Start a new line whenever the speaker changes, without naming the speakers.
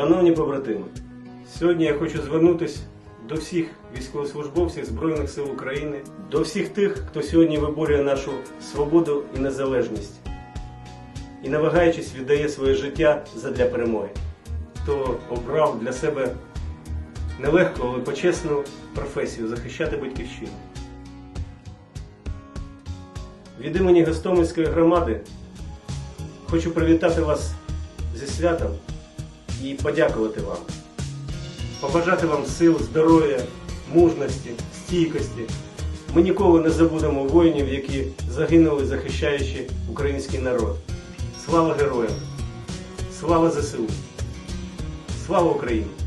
Шановні побратими, сьогодні я хочу звернутися до всіх військовослужбовців Збройних сил України, до всіх тих, хто сьогодні виборює нашу свободу і незалежність і не вагаючись віддає своє життя задля перемоги, хто обрав для себе нелегку, але почесну професію захищати батьківщину. Від імені Гостомельської громади хочу привітати вас зі святом і подякувати вам. Побажати вам сил, здоров'я, мужності, стійкості. Ми ніколи не забудемо воїнів, які загинули, захищаючи український народ. Слава героям! Слава ЗСУ! Слава Україні!